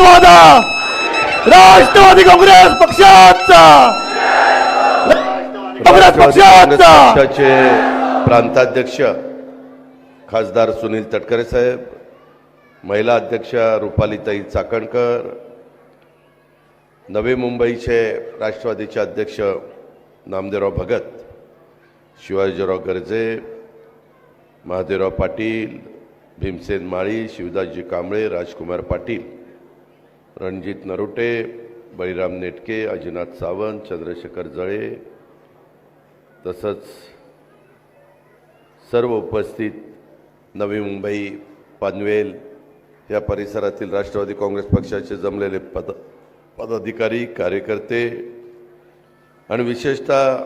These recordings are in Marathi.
महत्त्वाचा राष्ट्रवादी काँग्रेस पक्षाचा! काँग्रेस पक्षाचा! पक्षाचे प्रांताध्यक्ष खासदार सुनील तटकरे साहेब महिला अध्यक्षा रुपालीताई चाकणकर नवी मुंबईचे राष्ट्रवादीचे अध्यक्ष नामदेवराव भगत शिवाजीराव गर्जे महादेवराव पाटील भीमसेन माळी शिवदासजी कांबळे राजकुमार पाटील. रणजित नरोटे बळीराम नेटके अजिनाथ सावंत चंद्रशेखर जळे तसंच सर्व उपस्थित नवी मुंबई पनवेल या परिसरातील राष्ट्रवादी काँग्रेस पक्षाचे जमलेले पद पदाधिकारी कार्यकर्ते आणि विशेषतः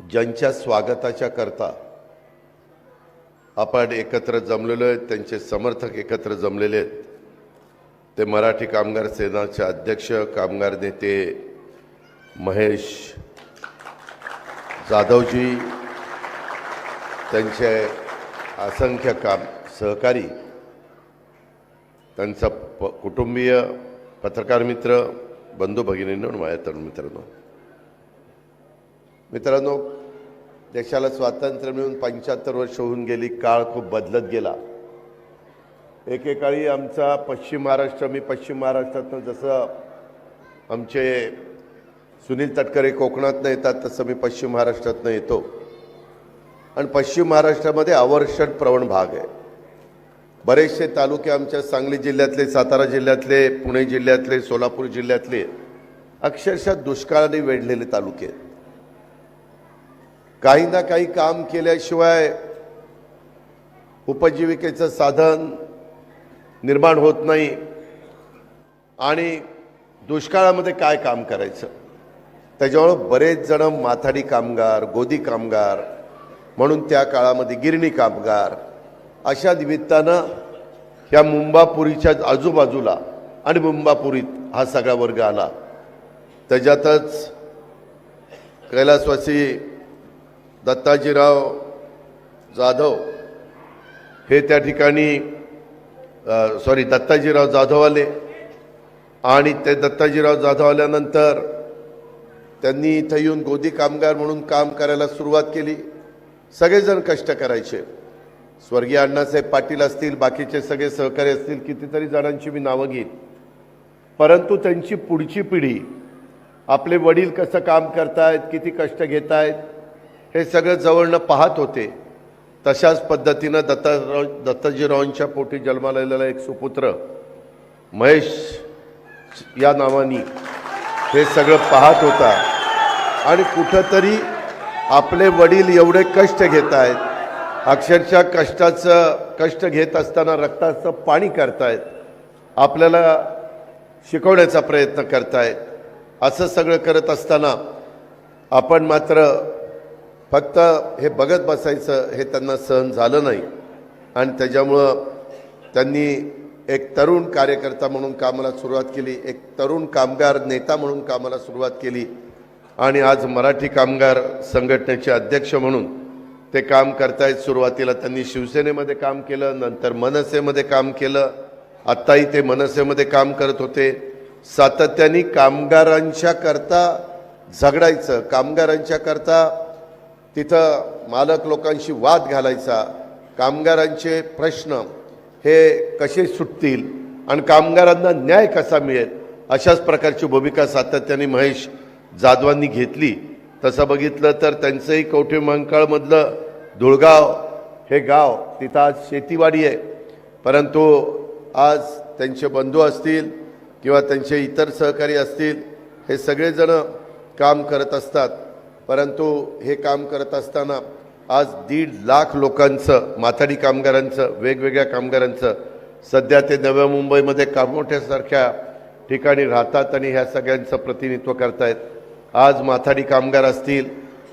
ज्यांच्या स्वागताच्या करता आपण एकत्र जमलेलो आहेत त्यांचे समर्थक एकत्र जमलेले आहेत ते मराठी कामगार सेनाचे अध्यक्ष कामगार नेते महेश जाधवजी त्यांचे असंख्य काम सहकारी त्यांचा प कुटुंबीय पत्रकार मित्र बंधू भगिनींनो माझ्या तरुण मित्रांनो. मित्रांनो देशाला स्वातंत्र्य मिळून पंच्याहत्तर वर्ष होऊन गेली काळ खूप बदलत गेला. एकेकाळी आमचा पश्चिम महाराष्ट्र मी पश्चिम महाराष्ट्रातनं जसं आमचे सुनील तटकरे कोकणातनं येतात तसं मी पश्चिम महाराष्ट्रातनं येतो. आणि पश्चिम महाराष्ट्रामध्ये आवर्षण प्रवण भाग आहे. बरेचसे तालुके आमच्या सांगली जिल्ह्यातले सातारा जिल्ह्यातले पुणे जिल्ह्यातले सोलापूर जिल्ह्यातले अक्षरशः दुष्काळाने वेढलेले तालुके आहेत. काही ना काही काम केल्याशिवाय उपजीविकेचं साधन निर्माण होत नाही. आणि दुष्काळामध्ये काय काम करायचं? त्याच्यामुळं बरेच जण माथाडी कामगार गोदी कामगार म्हणून त्या काळामध्ये गिरणी कामगार अशा निमित्तानं ह्या मुंबापुरीच्या आजूबाजूला आणि मुंबापुरीत हा सगळा वर्ग आला. त्याच्यातच कैलासवासी दत्ताजीराव जाधव हे त्या ठिकाणी सॉरी दत्ताजीराव जाधव आले आणि ते दत्ताजीराव जाधव आल्यानंतर त्यांनी इथं येऊन गोदी कामगार म्हणून काम करायला सुरुवात केली. सगळेजण कष्ट करायचे. स्वर्गीय अण्णासाहेब पाटील असतील बाकीचे सगळे सहकारी असतील कितीतरी जणांची मी नावं घेईन. परंतु त्यांची पुढची पिढी आपले वडील कसं काम करतायत किती कष्ट घेत आहेत हे सगळं जवळनं पाहत होते. तशाच पद्धतीनं दत्ताराव दत्ताजीरावांच्या पोटी जन्माला एक सुपुत्र महेश या नावानी हे सगळं पाहत होता. आणि कुठंतरी आपले वडील एवढे कष्ट घेत आहेत अक्षरशः कष्टाचं कष्ट घेत असताना रक्ताचं पाणी करतायत आपल्याला शिकवण्याचा प्रयत्न करतायत. असं सगळं करत असताना आपण मात्र फक्त हे बघत बसायचं हे त्यांना सहन झालं नाही. आणि त्याच्यामुळं त्यांनी एक तरुण कार्यकर्ता म्हणून कामाला सुरुवात केली एक तरुण कामगार नेता म्हणून कामाला सुरुवात केली. आणि आज मराठी कामगार संघटनेचे अध्यक्ष म्हणून ते काम करतायत. सुरुवातीला त्यांनी शिवसेनेमध्ये काम केलं नंतर मनसेमध्ये काम केलं. आत्ताही ते मनसेमध्ये काम करत होते. सातत्याने कामगारांच्या करता झगडायचं कामगारांच्या करता तिथं मालक लोकांशी वाद घालायचा. कामगारांचे प्रश्न हे कसे सुटतील आणि कामगारांना न्याय कसा मिळेल अशाच प्रकारची भूमिका सातत्याने महेश जाधवांनी घेतली. तसं बघितलं तर त्यांचंही कवठे मंकाळमधलं धुळगाव हे गाव तिथं आज शेतीवाडी आहे. परंतु आज त्यांचे बंधू असतील किंवा त्यांचे इतर सहकारी असतील हे सगळेजणं काम करत असतात. परंतु हे काम करत असताना आज दीड लाख लोकांचं माथाडी कामगारांचं वेगवेगळ्या कामगारांचं सध्या ते नव्या मुंबईमध्ये कामोठ्यासारख्या ठिकाणी राहतात आणि ह्या सगळ्यांचं प्रतिनिधित्व करतायत. आज माथाडी कामगार असतील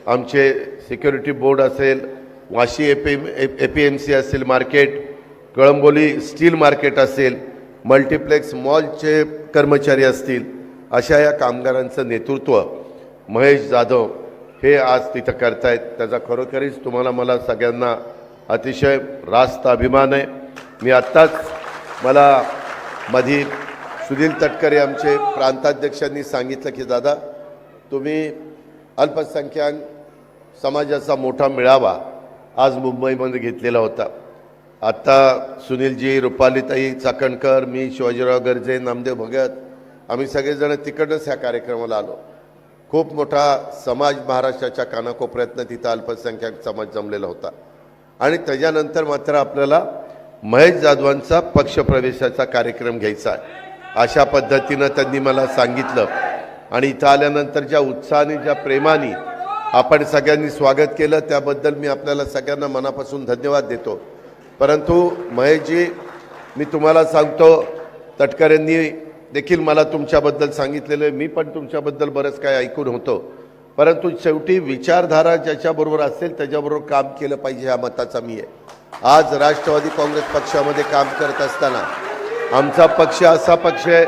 आमचे सिक्युरिटी बोर्ड असेल Vashi A P A P M C असेल मार्केट कळंबोली स्टील मार्केट असेल मल्टिप्लेक्स मॉलचे कर्मचारी असतील अशा या कामगारांचं नेतृत्व महेश जाधव हे आज तिथं करतायत. त्याचा खरोखरीच तुम्हाला मला सगळ्यांना अतिशय रास्त अभिमान आहे. मी आत्ताच मला मधी सुनील तटकरे आमचे प्रांताध्यक्षांनी सांगितलं की दादा तुम्ही अल्पसंख्याक समाजाचा मोठा मेळावा आज मुंबईमध्ये घेतलेला होता. आत्ता सुनीलजी रुपालीताई चाकणकर मी शिवाजीराव गर्जे नामदेव भगत आम्ही सगळेजण तिकडनंच ह्या कार्यक्रमाला आलो. खूप मोठा समाज महाराष्ट्राच्या कानाकोपऱ्यातनं तिथं अल्पसंख्याक समाज जमलेला होता. आणि त्याच्यानंतर मात्र आपल्याला महेश जाधवांचा पक्षप्रवेशाचा कार्यक्रम घ्यायचा आहे. अशा पद्धतीनं त्यांनी मला सांगितलं. आणि इथं आल्यानंतर ज्या उत्साहाने ज्या प्रेमाने आपण सगळ्यांनी स्वागत केलं त्याबद्दल मी आपल्याला सगळ्यांना मनापासून धन्यवाद देतो. परंतु महेशजी मी तुम्हाला सांगतो तटकरेंनी देखील मला तुमच्याबद्दल सांगितलेलं आहे. मी पण तुमच्याबद्दल बरंच काय ऐकून होतो. परंतु शेवटी विचारधारा ज्याच्याबरोबर असेल त्याच्याबरोबर काम केलं पाहिजे ह्या मताचा मी आहे. आज राष्ट्रवादी काँग्रेस पक्षामध्ये काम करत असताना आमचा पक्ष असा पक्ष आहे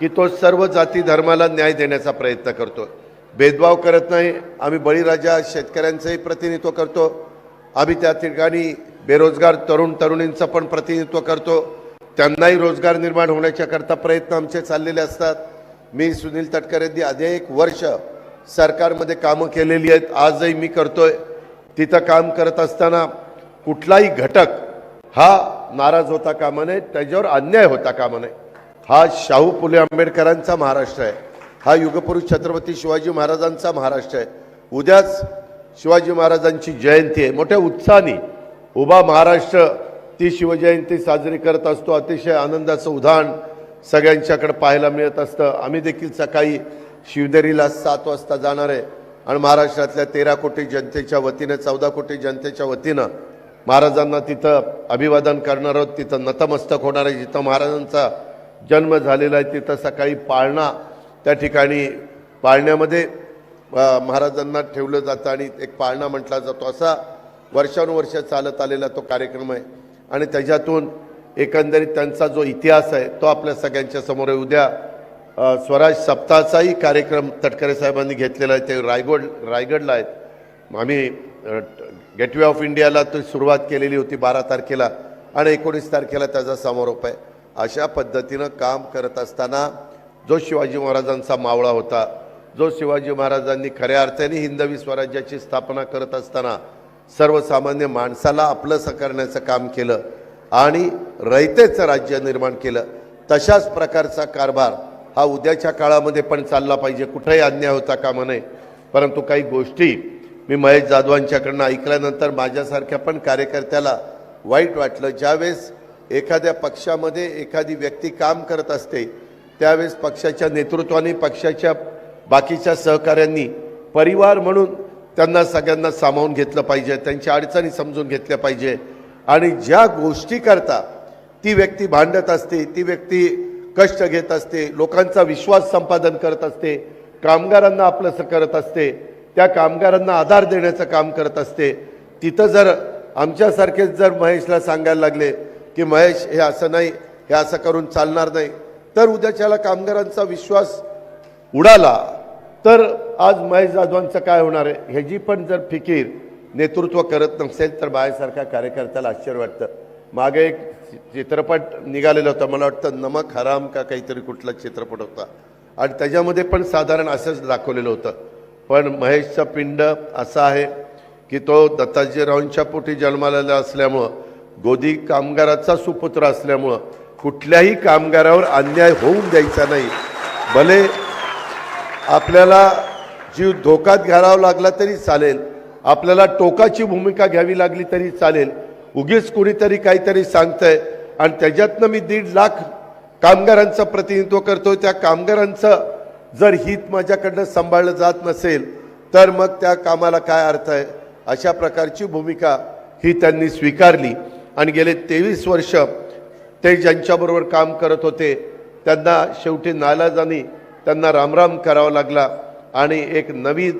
की तो सर्व जाती धर्माला न्याय देण्याचा प्रयत्न करतो. भेदभाव करत नाही. आम्ही बळीराजा शेतकऱ्यांचंही प्रतिनिधित्व करतो. आम्ही त्या ठिकाणी बेरोजगार तरुण तरुणींचं पण प्रतिनिधित्व करतो. त्यांनाही रोजगार निर्माण होण्याच्याकरता प्रयत्न आमचे चाललेले असतात. मी सुनील तटकरेंनी अनेक वर्ष सरकारमध्ये कामं केलेली आहेत. आजही मी करतोय. तिथं काम करत असताना कुठलाही घटक हा नाराज होता कामा नये त्याच्यावर अन्याय होता कामा नये. हा शाहू फुले आंबेडकरांचा महाराष्ट्र आहे. हा युगपुरुष छत्रपती शिवाजी महाराजांचा महाराष्ट्र आहे. उद्याच शिवाजी महाराजांची जयंती आहे. मोठ्या उत्साहाने उभा महाराष्ट्र ती शिवजयंती साजरी करत असतो. अतिशय आनंदाचं उदाहरण सगळ्यांच्याकडे पाहायला मिळत असतं. आम्ही देखील सकाळी शिवनेरीला सात वाजता जाणार आहे. आणि महाराष्ट्रातल्या तेरा कोटी जनतेच्या वतीनं चौदा कोटी जनतेच्या वतीनं महाराजांना तिथं अभिवादन करणार आहोत. तिथं नतमस्तक होणार आहे. जिथं महाराजांचा जन्म झालेला आहे तिथं सकाळी पाळणा त्या ठिकाणी पाळण्यामध्ये महाराजांना ठेवलं जातं आणि एक पाळणा म्हटला जातो. असा वर्षानुवर्ष चालत आलेला तो कार्यक्रम आहे. आणि त्याच्यातून एकंदरीत त्यांचा जो इतिहास आहे तो आपल्या सगळ्यांच्या समोर आहे. उद्या स्वराज सप्ताहाचाही कार्यक्रम तटकरे साहेबांनी घेतलेला आहे. ते रायगड रायगडला आहेत. आम्ही गेटवे ऑफ इंडियाला तो सुरुवात केलेली होती बारा तारखेला आणि एकोणीस तारखेला त्याचा समारोप आहे. अशा पद्धतीनं काम करत असताना जो शिवाजी महाराजांचा मावळा होता जो शिवाजी महाराजांनी खऱ्या अर्थाने हिंदवी स्वराज्याची स्थापना करत असताना सर्वसामान्य माणसाला आपलंसं करण्याचं काम केलं आणि रयतेचं राज्य निर्माण केलं तशाच प्रकारचा कारभार हा उद्याच्या काळामध्ये पण चालला पाहिजे. कुठेही अन्याय होता कामा नये. परंतु काही गोष्टी मी महेश जाधवांच्याकडनं ऐकल्यानंतर माझ्यासारख्या पण कार्यकर्त्याला वाईट वाटलं. ज्यावेळेस एखाद्या पक्षामध्ये एखादी व्यक्ती काम करत असते त्यावेळेस पक्षाच्या नेतृत्वाने पक्षाच्या बाकीच्या सहकाऱ्यांनी परिवार म्हणून त्यांना सगळ्यांना सामावून घेतलं पाहिजे त्यांच्या अडचणी समजून घेतल्या पाहिजे. आणि ज्या गोष्टी करता ती व्यक्ती भांडत असते ती व्यक्ती कष्ट घेत असते लोकांचा विश्वास संपादन करत असते कामगारांना आपलंसं करत असते त्या कामगारांना आधार देण्याचं काम करत असते. तिथं जर आमच्यासारखेच जर महेशला सांगायला लागले की महेश हे असं नाही हे असं करून चालणार नाही तर उद्याच्याला कामगारांचा विश्वास उडाला. तर आज महेश जाधवांचं काय होणार आहे? ह्याची पण जर फिकीर नेतृत्व करत नसेल तर बायासारख्या कार्यकर्त्याला आश्चर्य वाटतं. मागे एक चित्रपट निघालेला होता मला वाटतं नमक हराम का काहीतरी कुठला चित्रपट होता. आणि त्याच्यामध्ये पण साधारण असंच दाखवलेलं होतं. पण महेशचा पिंड असा आहे की तो दत्ताजीरावांच्या पोटी जन्मालेला असल्यामुळं गोदी कामगाराचा सुपुत्र असल्यामुळं कुठल्याही कामगारावर अन्याय होऊन द्यायचा नाही. भले आपल्याला जीव धोक्यात घालावा लागला तरी चालेल. आपल्याला टोकाची भूमिका घ्यावी लागली तरी चालेल. उगीच कुणीतरी काहीतरी सांगतंय आणि त्याच्यातनं मी दीड लाख कामगारांचं प्रतिनिधित्व करतोय. त्या कामगारांचं जर हित माझ्याकडनं सांभाळलं जात नसेल तर मग त्या कामाला काय अर्थ आहे? अशा प्रकारची भूमिका ही त्यांनी स्वीकारली. आणि गेले तेवीस वर्ष ते ज्यांच्याबरोबर काम करत होते त्यांना शेवटी नालाजानी त्यांना रामराम करावा लागला आणि एक नवीन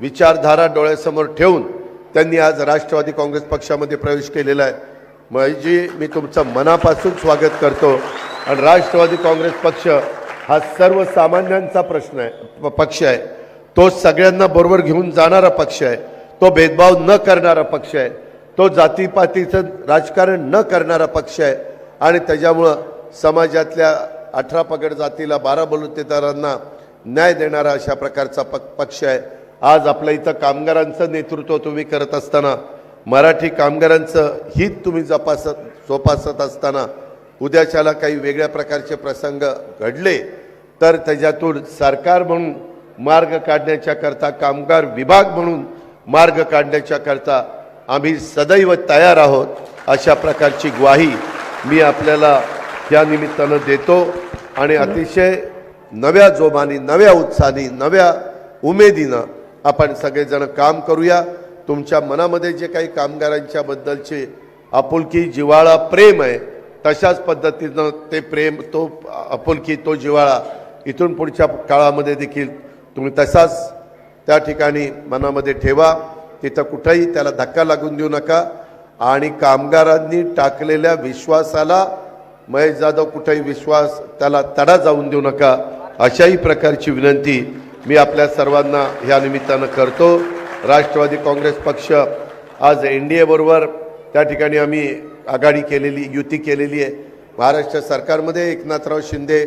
विचारधारा डोळ्यासमोर ठेवून त्यांनी आज राष्ट्रवादी काँग्रेस पक्षामध्ये प्रवेश केलेला आहे. माझी मी तुमचं मनापासून स्वागत करतो. आणि राष्ट्रवादी काँग्रेस पक्ष हा सर्वसामान्यांचा प्रश्न आहे प- पक्ष आहे. तो सगळ्यांना बरोबर घेऊन जाणारा पक्ष आहे. तो भेदभाव न करणारा पक्ष आहे. तो जातीपातीचं राजकारण न करणारा पक्ष आहे. आणि त्याच्यामुळं समाजातल्या अठरा पगड जातीला बारा बलुतेदारांना न्याय देणारा अशा प्रकारचा पक पक्ष आहे. आज आपल्या इथं कामगारांचं नेतृत्व तुम्ही करत असताना मराठी कामगारांचं हित तुम्ही जपासत जोपासत असताना उद्याच्याला काही वेगळ्या प्रकारचे प्रसंग घडले तर त्याच्यातून सरकार म्हणून मार्ग काढण्याच्या करता कामगार विभाग म्हणून मार्ग काढण्याच्या करता आम्ही सदैव तयार आहोत अशा प्रकारची ग्वाही मी आपल्याला या निमित्तानं देतो. आणि अतिशय नव्या जोमाने नव्या उत्साहाने नव्या उमेदीनं आपण सगळेजण काम करूया. तुमच्या मनामध्ये जे काही कामगारांच्या बद्दलचे आपुलकी जिव्हाळा प्रेम आहे तशाच पद्धतीनं ते प्रेम तो आपुलकी तो जिव्हाळा इथून पुढच्या काळामध्ये देखील तुम्ही तसाच त्या ठिकाणी मनामध्ये ठेवा. तिथं कुठंही त्याला धक्का लागून देऊ नका. आणि कामगारांनी टाकलेल्या विश्वासाला महेश जाधव कुठेही विश्वास त्याला तडा जाऊन देऊ नका. अशाही प्रकारची विनंती मी आपल्या सर्वांना ह्या निमित्तानं करतो. राष्ट्रवादी काँग्रेस पक्ष आज एन डी एबरोबर त्या ठिकाणी आम्ही आघाडी केलेली युती केलेली आहे. महाराष्ट्र सरकारमध्ये एकनाथराव शिंदे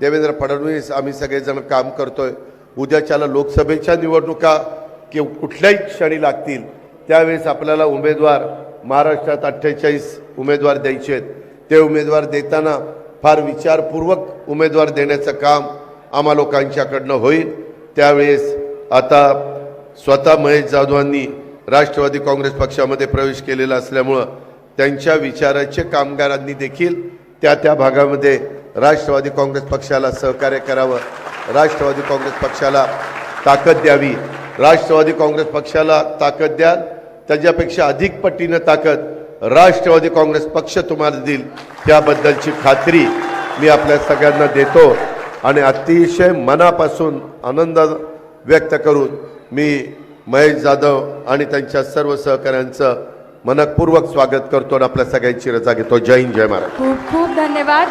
देवेंद्र फडणवीस आम्ही सगळेजण काम करतोय. उद्याच्याला लोकसभेच्या निवडणुका कि कुठल्याही क्षणी लागतील त्यावेळेस आपल्याला उमेदवार महाराष्ट्रात अठ्ठेचाळीस उमेदवार द्यायचे आहेत ते उमेदवार देताना फार विचारपूर्वक उमेदवार देण्याचं काम आम्हा लोकांच्याकडनं होईल. त्यावेळेस आता स्वतः महेश जाधवांनी राष्ट्रवादी काँग्रेस पक्षामध्ये प्रवेश केलेला असल्यामुळं त्यांच्या विचाराचे कामगारांनी देखील त्या त्या भागामध्ये राष्ट्रवादी काँग्रेस पक्षाला सहकार्य करावं राष्ट्रवादी काँग्रेस पक्षाला ताकद द्यावी राष्ट्रवादी काँग्रेस पक्षाला ताकद द्याल त्याच्यापेक्षा अधिक पटीनं ताकद राष्ट्रवादी काँग्रेस पक्ष तुम्हाला देईल त्याबद्दलची खात्री मी आपल्या सगळ्यांना देतो. आणि अतिशय मनापासून आनंद व्यक्त करून मी महेश जाधव आणि त्यांच्या सर्व सहकाऱ्यांचं मनपूर्वक स्वागत करतो आणि आपल्या सगळ्यांची रजा घेतो. जय हिंद जय महाराज खूप खूप धन्यवाद.